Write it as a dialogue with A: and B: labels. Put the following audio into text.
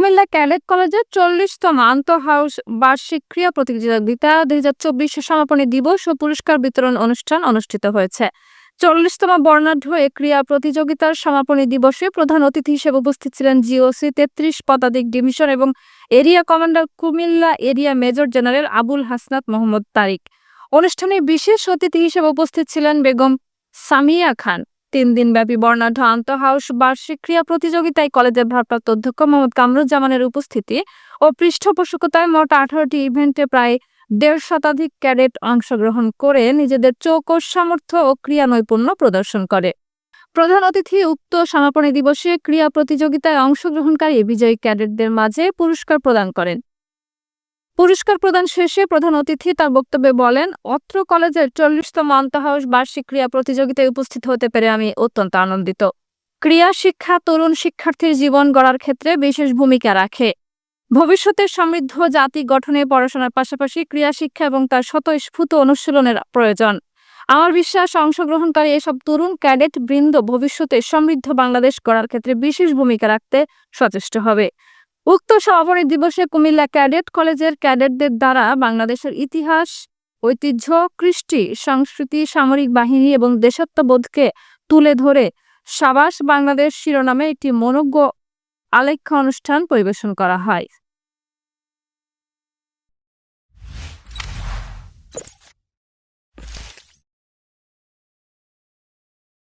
A: Comilla cadet কলেজের চল্লিশতম আন্তঃহাউস বার্ষিক ক্রীড়া প্রতিযোগিতা দুই হাজার চব্বিশের সমাপনী দিবস ও পুরস্কার বিতরণ অনুষ্ঠান অনুষ্ঠিত হয়েছে চল্লিশতম বর্ণাঢ্য এ ক্রীড়া প্রতিযোগিতার সমাপনী দিবসে প্রধান অতিথি হিসেবে উপস্থিত ছিলেন জিওসি তেত্রিশ পদাধিক ডিভিশন এবং area commander Comilla area major general Abul Hasnat Mohammad Tariq অনুষ্ঠানে বিশেষ অতিথি হিসেবে উপস্থিত ছিলেন বেগম সামিয়া খান তিন দিনব্যাপী বর্ণাঢ্য আন্তঃহাউস বার্ষিক ক্রীড়া প্রতিযোগিতায় কলেজের ভারপ্রাপ্ত অধ্যক্ষ মোহাম্মদ কামরুজ্জামানের উপস্থিতি ও পৃষ্ঠপোষকতায় মোট আঠারোটি ইভেন্টে প্রায় দেড় শতাধিক ক্যাডেট অংশগ্রহণ করে নিজেদের ও সামর্থ্য ও ক্রিয়া নৈপুণ্য প্রদর্শন করে প্রধান অতিথি উক্ত সমাপনী দিবসে ক্রীড়া প্রতিযোগিতায় অংশগ্রহণকারী বিজয়ী ক্যাডেটদের মাঝে পুরস্কার প্রদান করেন পুরস্কার প্রদান শেষে প্রধান অতিথি তার বক্তব্যে বলেন অত্র কলেজের চল্লিশতম আন্তঃহাউস বার্ষিক ক্রিয়া প্রতিযোগিতায় উপস্থিত হতে পেরে আমি অত্যন্ত আনন্দিত ক্রিয়া শিক্ষা তরুণ শিক্ষার্থীর জীবন গড়ার ক্ষেত্রে বিশেষ ভূমিকা রাখে ভবিষ্যতে সমৃদ্ধ জাতি গঠনে পড়াশোনার পাশাপাশি ক্রিয়া শিক্ষা এবং তার স্বতঃস্ফূত অনুশীলনের প্রয়োজন আমার বিশ্বাস অংশগ্রহণকারী এসব তরুণ ক্যাডেট বৃন্দ ভবিষ্যতে সমৃদ্ধ বাংলাদেশ গড়ার ক্ষেত্রে বিশেষ ভূমিকা রাখতে সচেষ্ট হবে উক্ত সমাপনী দিবসে কুমিল্লা ক্যাডেট কলেজের ক্যাডেটদের দ্বারা বাংলাদেশের ইতিহাস ঐতিহ্য কৃষ্টি সংস্কৃতি সামরিক বাহিনী এবং দেশাত্মবোধকে তুলে ধরে সাবাস বাংলাদেশ শিরোনামে একটি মনজ্ঞ আলেখ্য অনুষ্ঠান পরিবেশন করা হয়